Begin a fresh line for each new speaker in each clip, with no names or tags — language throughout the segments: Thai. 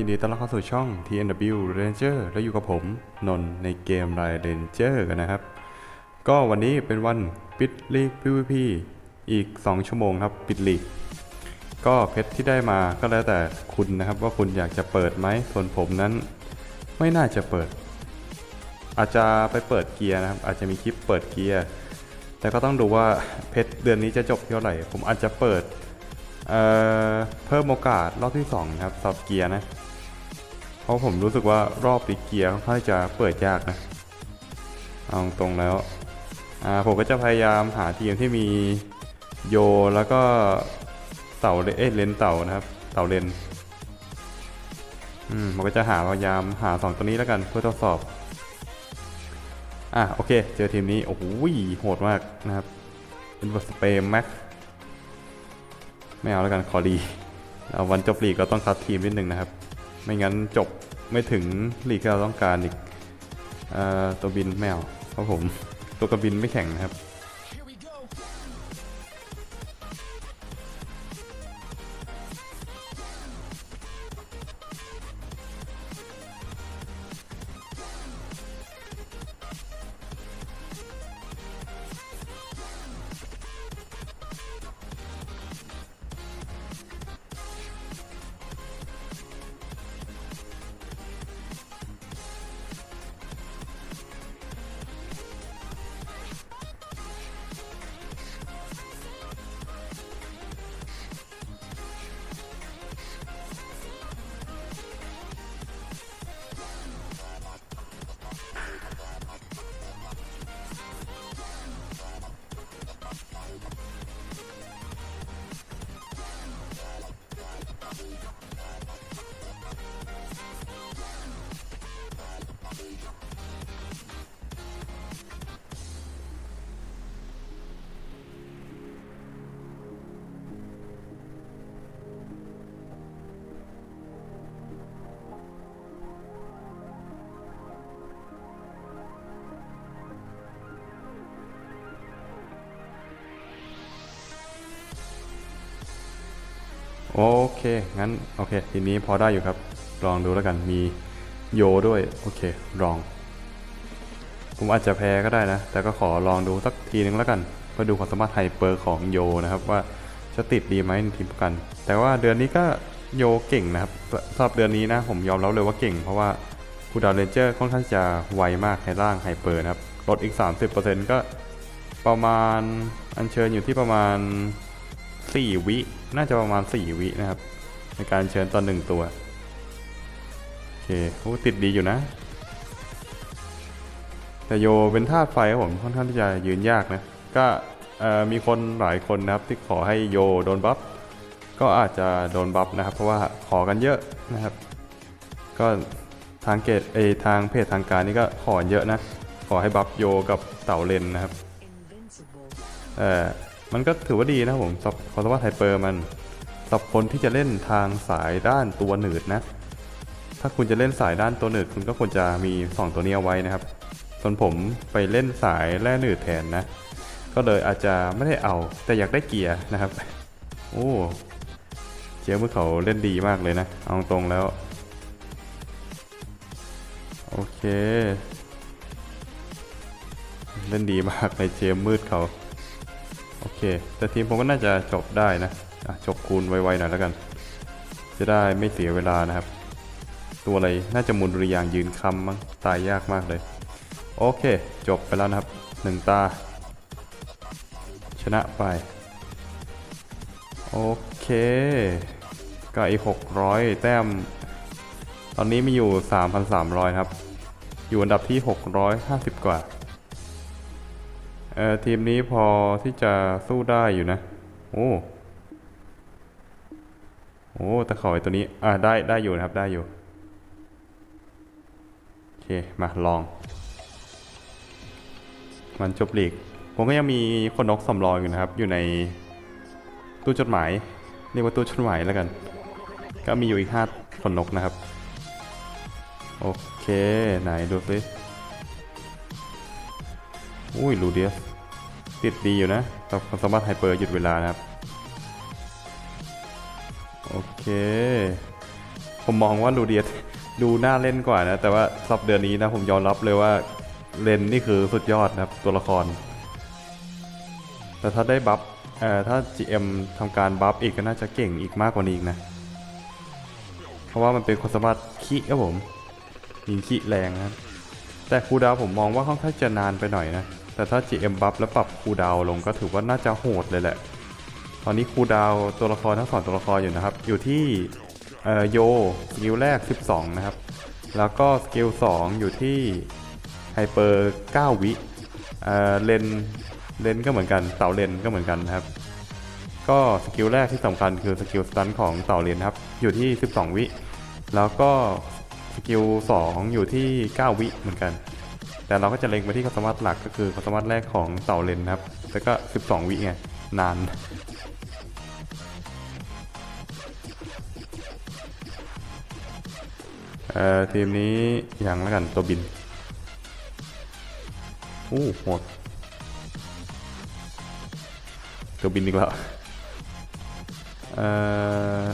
ยินดีต้อนรับเข้าสู่ช่อง TNW Ranger และอยู่กับผม นนท์ในเกม r a d Ranger กันนะครับ ก็วันนี้เป็นวันปิดลีก PVP อีก 2 ชั่วโมงครับ ปิดลีก ก็เพชรที่ได้มาก็แล้วแต่คุณนะครับ ว่าคุณอยากจะเปิดไหมส่วนผมนั้น ไม่น่าจะเปิด อาจจะไปเปิดเกียร์นะครับ อาจจะมีคลิปเปิดเกียร์แต่ก็ต้องดูว่าเพชรเดือนนี้จะจบเท่าไหร่ ผมอาจจะเปิดเเพิ่มโอกาสรอบที่2นะครับสอบเกียร์นะ ราะผมรู้สึกว่ารอบตีเกียร์ค่อนข้างจะเปิดยากนะ เอาตรงแล้ว อ่าผมก็จะพยายามหาทีมที่มีโยแล้วก็เต่าเลเอ้ยเลนเต่านะครับ เต่าเลนอืมผมก็จะหาพยายามหาสองตัวนี้แล้วกันเพื่อทดสอบ อะโอเค เจอทีมนี้ โอ้โหโหดมากนะครับเป็นบทสเปรย์แม็กไม่เอาแล้วกันขอดีเอาวันจบลีกก็ต้องคัดทีมนิดนึงนะครับ ไม่งั้นจบ ไม่ถึงลีกที่เราต้องการอีกอตัวบินไม่เอาเพราะผม ตัวกระบินไม่แข่งนะครับ โอเค งั้น โอเค ทีนี้พอได้อยู่ครับ ลองดูแล้วกัน มีโยด้วย โอเค ลอง ผมอาจจะแพ้ก็ได้นะ แต่ก็ขอลองดูสักทีนึงแล้วกัน เพื่อดูความสามารถไฮเปอร์ของโยนะครับว่าจะติดดีไหมในทีมกัน แต่ว่าเดือนนี้ก็โยเก่งนะครับสำหรับเดือนนี้นะ ผมยอมรับเลยว่าเก่ง เพราะว่าคูดาวเรนเจอร์ค่อนข้างจะไวมากในร่างไฮเปอร์นะครับ ลดอีก 30%ก็ประมาณอัญเชิญอยู่ที่ประมาณ 4 วิ น่าจะประมาณ 4 วินะครับ ในการเชิญตอนหนึ่งตัว โอเคโอ้ติดดีอยู่นะ แต่โยเป็นธาตุไฟครับผมค่อนข้างที่จะยืนยากนะ ก็มีคนหลายคนนะครับที่ขอให้โยโดนบัฟก็อาจจะโดนบัฟนะครับ เพราะว่าขอกันเยอะนะครับ ก็ทางเกตเอทางเพจทางการนี่ก็ขอเยอะนะ ขอให้บัฟโยกับเต่าเลนนะครับ เออ มันก็ถือว่าดีนะครับผมสับความสามาไฮเปอร์มันสับคนที่จะเล่นทางสายด้านตัวหนืดนะ ถ้าคุณจะเล่นสายด้านตัวหนืดคุณก็ควรจะมี 2 ตัวนี้เอาไว้นะครับ ส่วนผมไปเล่นสายแร่หนืดแทนนะ ก็เลยอาจจะไม่ได้เอาแต่อยากได้เกียร์นะครับ โอ้เจียมือเขาเล่นดีมากเลยนะ เอาตรงแล้ว โอเค เล่นดีมากในเจมมืดเขา อเค แต่ทีมผมก็น่าจะจบได้นะะจบคูณไวๆหน่อยแล้วกัน จะได้ไม่เสียเวลานะครับ ตัวอะไรน่าจะมุนริยางยืนคำมั้งตายยากมากเลย โอเค จบไปแล้วนะครับหนึ่งตา ชนะไป โอเค ก็อีกหกร้อยแต้ม ตอนนี้มีอยู่ 3,300 ครับ อยู่อันดับที่ 650 กว่าเอ่อ ทีมนี้พอที่จะสู้ได้อยู่นะ โอ้ โอ้ตะขอไอตัวนี้ อ่าได้ได้อยู่นะครับได้อยู่ โอเค มาลอง มันจบหลีก ผมก็ยังมีคนนกสำรองอยู่นะครับ อยู่ในตู้จดหมาย เรียกว่าตู้จดหมายแล้วกัน ก็มีอยู่อีกห้าคนนกนะครับ โอเค ไหนดูสิ อุ้ยลูเดียสติดดีอยู่นะแต่ความสามารถไฮเปอร์หยุดเวลานะครับ โอเค ผมมองว่าลูเดียสดูน่าเล่นกว่านะ แต่ว่าสับเดือนนี้นะผมยอมรับเลยว่าเลนนี่คือสุดยอดนะครับตัวละคร แต่ถ้าได้บัฟเอ่อถ้า GM ทำการบัฟอีกก็น่าจะเก่งอีกมากกว่านี้อีกนะ เพราะว่ามันเป็นคนสามารถขี้ครับผมยิงขี้แรงนะครับ แต่คูดาวผมมองว่าค่อนข้างจะนานไปหน่อยนะ แต่ถ้า GM บัฟแล้วปรับคูดาวลงก็ถือว่าน่าจะโหดเลยแหละ ตอนนี้คูดาวตัวละครทั้งสองตัวละครอยู่นะครับ อยู่ที่เออโยสกิลแรก 12 นะครับ แล้วก็สกิล 2 อยู่ที่ไฮเปอร์9วิเอ่อเลนเลนก็เหมือนกันเต่าเลนก็เหมือนกันนะครับ ก็สกิลแรกที่สำคัญคือสกิลสตันของเต่าเลนครับ อยู่ที่ 12 วิ แล้วก็ส กิล2อยู่ที่ 9 วิเหมือนกัน แต่เราก็จะเล็งไปที่ความสามารถหลักก็คือความสามารถแรกของเต่าเลนครับ แล้วก็ 12 วิไง นาน เอ่อ ทีมนี้ยังแล้วกันตัวบิน อู้โหดตัวบินอีกแล้วเอ่อ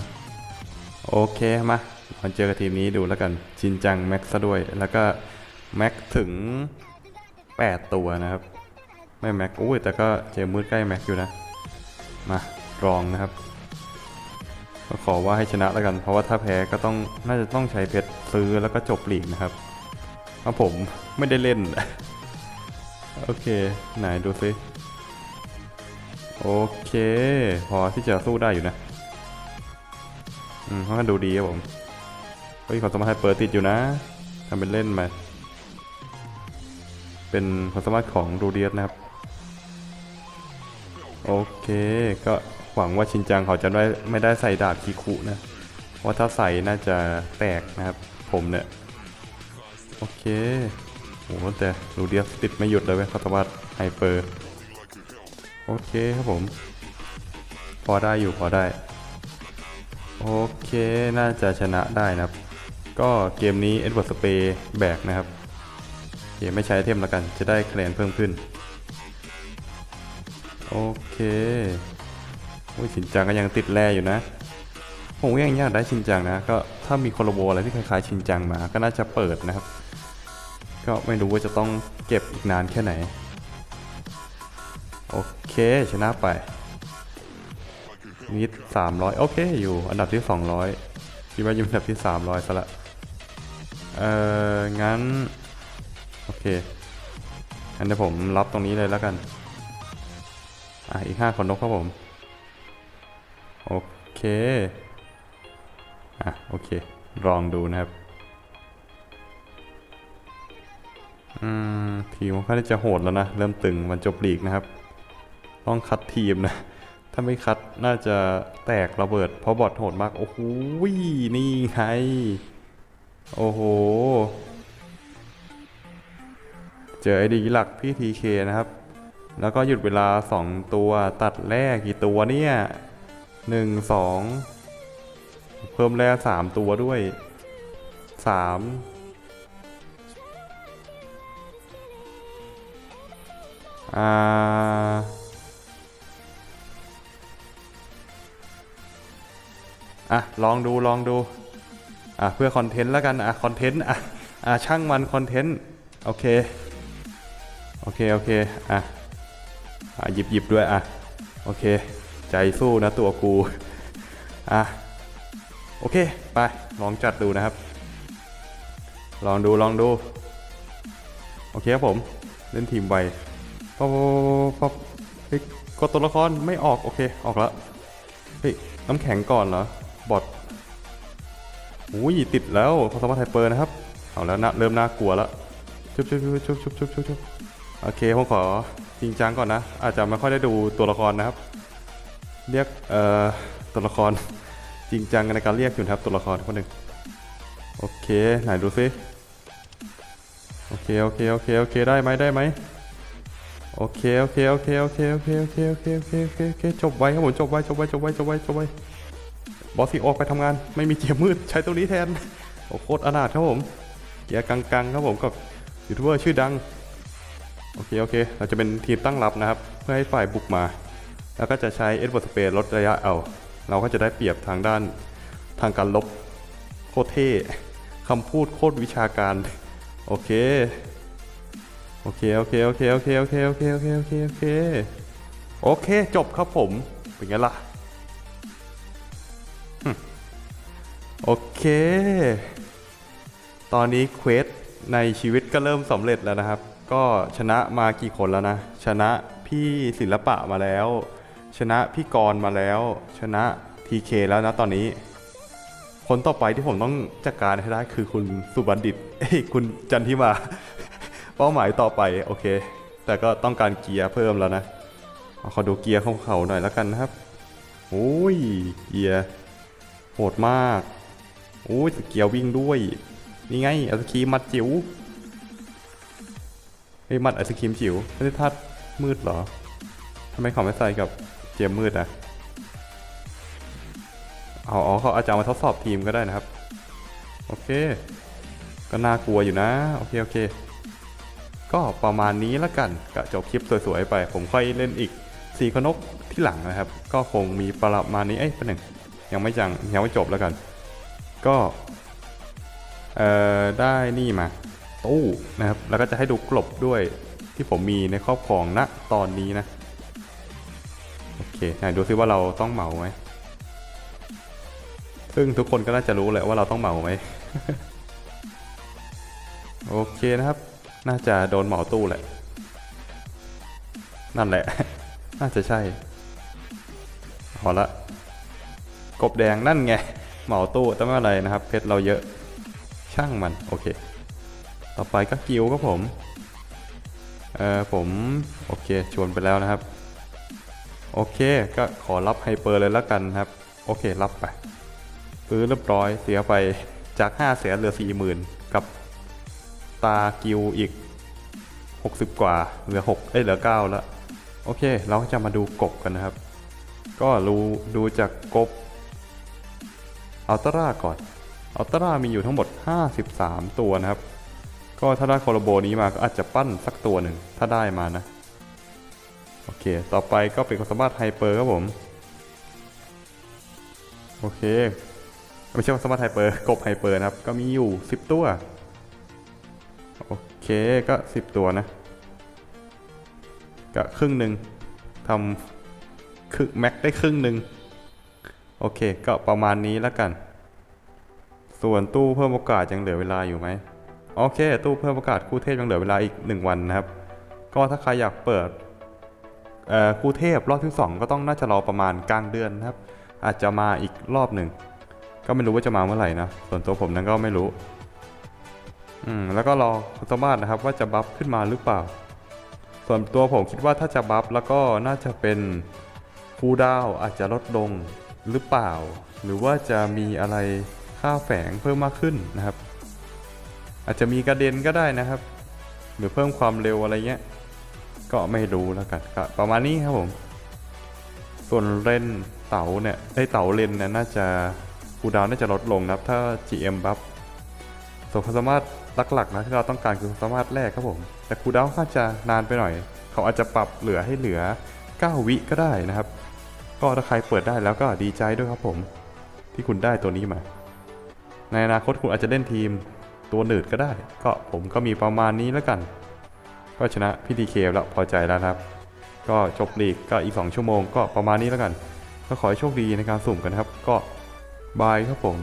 โอเค มา มาเจอกับทีมนี้ดูแล้วกัน ชินจังแม็กซะด้วย แล้วก็แม็กถึง 8 ตัวนะครับ ไม่แม็กอุ้ยแต่ก็เจอมืดใกล้แม็กอยู่นะ มาลองนะครับ ก็ขอว่าให้ชนะแล้วกัน เพราะว่าถ้าแพ้ก็ต้องน่าจะต้องใช้เพชรซื้อแล้วก็จบลีกนะครับเพราะผมไม่ได้เล่น โอเค ไหนดูซิโอเค พอที่จะสู้ได้อยู่นะ อืมเพราะดูดีครับผม เฮ้ยขอสามารถให้เปิดติดอยู่นะทำเป็นเล่นมาเป็นความสามารถของรูเดียสนะครับ โอเค ก็หวังว่าชินจังเขาจะไม่ไม่ได้ใส่ดาบคิคุนะเพราะถ้าใส่น่าจะแตกนะครับ ผมเนี่ย โอเคโหแต่รูเดียสติดไม่หยุดเลยเว้ยเขามสามารถไฮเปอร์โอเคครับผม พอได้อยู่พอได้ โอเค น่าจะชนะได้นะครับ ก็เกมนี้เอ็ดเวิร์ดสเปย์แบกนะครับโอเคไม่ใช้เทมแล้วกันจะได้คะแนนเพิ่มขึ้น โอเคโอ้ยชินจังก็ยังติดแร่อยู่นะ ผมก็ยังอยากได้ชินจังนะ ก็ถ้ามีคอลโบอะไรที่คล้ายๆชินจังมา ก็น่าจะเปิดนะครับ ก็ไม่รู้ว่าจะต้องเก็บอีกนานแค่ไหน โอเคชนะไปนิดสามร้อยโอเค อยู่อันดับที่สองร้อยคิดว่าอยู่อันดับที่สามร้อยซะละ เอ่อ งั้น โอเคงั้นเดี๋ยวผมรับตรงนี้เลยแล้วกัน อะ อีกห้าคนนกครับผม โอเค อะ โอเค ลองดูนะครับ อืม ทีมค่อนข้างจะโหดแล้วนะ เริ่มตึงมันจบลีกนะครับ ต้องคัดทีมนะ ถ้าไม่คัดน่าจะแตกระเบิด เพราะบอทโหดมาก โอ้โหนี่ไง โอ้โห เจอไอดีหลักพี่ทีเคนะครับ แล้วก็หยุดเวลา 2 ตัวตัดแรกกี่ตัวเนี่ย1 2เพิ่มแร่3ตัวด้วย3อ่าอะ ลองดูลองดู อะเพื่อคอนเทนต์แล้วกันอะคอนเทนต์อะอะช่างมันคอนเทนต์โอเคโอเคโอเคอะอะหยิบหยิบด้วยอะโอเค ใจสู้นะตัวกูอะโอเคไปลองจัดดูนะครับ ลองดูลองดู โอเคครับผม เล่นทีมไวป๊อปป๊อปเฮ้ยกดตัวละครไม่ออก โอเค ออกแล้วเฮ้ยน้ำแข็งก่อนเหรอบอท อุ้ยติดแล้วเขาสามารถไฮเปอร์นะครับ เอาแล้วนะเริ่มน่ากลัวแล้วชุบชุบชุบชุบชุบชุบชุบชุบโอเคผมขอจริงจังก่อนนะ อาจจะไม่ค่อยได้ดูตัวละครนะครับ เรียกเอ่อตัวละครจริงจังในการเรียกอยู่นะครับตัวละครคนหนึ่งโอเคไหนดูซิโอเคโอเคโอเคโอเคได้ไหมได้ไหมโอเคโอเคโอเคโอเคโอเคโอเคโอเคโอเคโอเคโอเคจบไวครับผมจบไวจบไวจบไวจบไวจบไว บอสที่ออกไปทำงานไม่มีเจียร์มืดใช้ตัวนี้แทนโอ้โคตรอนาถครับผมเกียร์กังๆครับผมกับยูทูบเบอร์ชื่อดังโอเคโอเค เราจะเป็นทีมตั้งรับนะครับ เพื่อให้ฝ่ายบุกมา แล้วก็จะใช้เอ็ดเวิร์ดสเปรลดระยะเอา เราก็จะได้เปรียบทางด้านทางการลบโคตรเท่คำพูดโคตรวิชาการโอเคโอเคโอเคโอเคโอเคโอเคโอเคโอเคโอเคโอเคโอเคจบครับผมเป็นไงล่ะ โอเค ตอนนี้เควสในชีวิตก็เริ่มสำเร็จแล้วนะครับ ก็ชนะมากี่คนแล้วนะ ชนะพี่ศิลปะมาแล้ว ชนะพี่กรมาแล้ว ชนะทีเคแล้วนะตอนนี้ คนต่อไปที่ผมต้องจัดการให้ได้คือคุณสุบัณฑิต เอ้ยคุณจันทิมา เป้าหมายต่อไปโอเค แต่ก็ต้องการเกียร์เพิ่มแล้วนะเอาขอดูเกียร์ของเขาหน่อยแล้วกันนะครับโอ้ยเกียร์โหดมาก โอ้ยสเกียร์วิ่งด้วยนี่ไงไอศครีมมัดจิ๋วเฮ้ยมัดไอศครีมจิ๋วไม่ได้ทัดมืดเหรอทำไมเขาไม่ใส่กับเจมมืดอะเอาอ๋อเขาอาจจะเอามาทดสอบทีมก็ได้นะครับ โอเค ก็น่ากลัวอยู่นะ โอเค โอเค ก็ประมาณนี้ละกันก็จบคลิปสวยๆไป ผมค่อยเล่นอีกสี่ขนกที่หลังนะครับ ก็คงมีประมาณนี้ เอ้ยเป็นหนึ่งยังไม่จังยังไม่จบแล้วกัน ก็เอ่อได้นี่มาตู้นะครับ แล้วก็จะให้ดูกลบด้วยที่ผมมีในครอบครองณตอนนี้นะ โอเคไหนดูซิว่าเราต้องเหมาไหมซึ่งทุกคนก็น่าจะรู้แหละว่าเราต้องเหมาไหมโอเคนะครับ น่าจะโดนเหมาตู้แหละ นั่นแหละ น่าจะใช่เอละ กบแดงนั่นไง เหมาตู้แต่ไม่เป็นไรนะครับ เพชรเราเยอะช่างมัน โอเค ต่อไปก็กิวก็ผม เออผม โอเค ชวนไปแล้วนะครับ โอเค ก็ขอรับไฮเปอร์เลยแล้วกันครับ โอเค รับไปซื้อเรียบร้อยเสียไปจาก5 0 0แสนเหลือ 40,000 กับตากิวอีก 60 กว่า เหลือ 6 เอ้ย เหลือ 9 แล้ว โอเค เราจะมาดูกบกันนะครับ ก็รู้ดูจากกบ อัลตร้าก่อนอัลตร้ามีอยู่ทั้งหมด 53 ตัวนะครับ ก็ถ้าได้โคโลโบนี้มาก็อาจจะปั้นสักตัวหนึ่งถ้าได้มานะ โอเค ต่อไปก็เป็นความสามารถไฮเปอร์ครับผม โอเค ไม่ใช่ความสามารถไฮเปอร์กบไฮเปอร์นะครับ ก็มีอยู่ 10 ตัว โอเคก็ 10 ตัวนะก็ครึ่งหนึ่งทำครึ่งแม็กได้ครึ่งหนึ่ง โอเค ก็ประมาณนี้แล้วกัน ส่วนตู้เพิ่มโอกาสยังเหลือเวลาอยู่ไหมโอเค ตู้เพิ่มโอกาสคู่เทพยังเหลือเวลาอีก 1 วันนะครับ ก็ถ้าใครอยากเปิดคู่เทพรอบที่ 2 ก็ต้องน่าจะรอประมาณกลางเดือนนะครับ อาจจะมาอีกรอบหนึ่งก็ไม่รู้ว่าจะมาเมื่อไหร่นะ ส่วนตัวผมนั้นก็ไม่รู้ อืม แล้วก็รอคุณสมบัตินะครับ ว่าจะบัฟขึ้นมาหรือเปล่า ส่วนตัวผมคิดว่าถ้าจะบัฟแล้วก็น่าจะเป็นคูดาวอาจจะลดลง หรือเปล่า หรือว่าจะมีอะไรค่าแฝงเพิ่มมากขึ้นนะครับ อาจจะมีกระเด็นก็ได้นะครับ หรือเพิ่มความเร็วอะไรเงี้ยก็ไม่รู้แล้วกันก็ประมาณนี้ครับผม ส่วนเรนเต๋าเนี่ยไอเต๋าเรนเนี่ยน่าจะคูดาวน่าจะลดลงนะครับ ถ้า GM บัฟส่วนความสามารถหลักๆนะที่เราต้องการคือความสามารถแรกครับผม แต่คูดาวน์อาจจะนานไปหน่อย เขาอาจจะปรับเหลือให้เหลือ 9 วิก็ได้นะครับ ก็ถ้าใครเปิดได้แล้วก็ดีใจด้วยครับผม ที่คุณได้ตัวนี้มา ในอนาคตคุณอาจจะเล่นทีมตัวหนืดก็ได้ ก็ผมก็มีประมาณนี้แล้วกัน ก็ชนะพี่ดีเคแล้วพอใจแล้วครับ ก็จบลีกก็อีก 2 ชั่วโมงก็ประมาณนี้แล้วกัน ก็ขอให้โชคดีในการสุ่มกันครับ ก็บายครับผม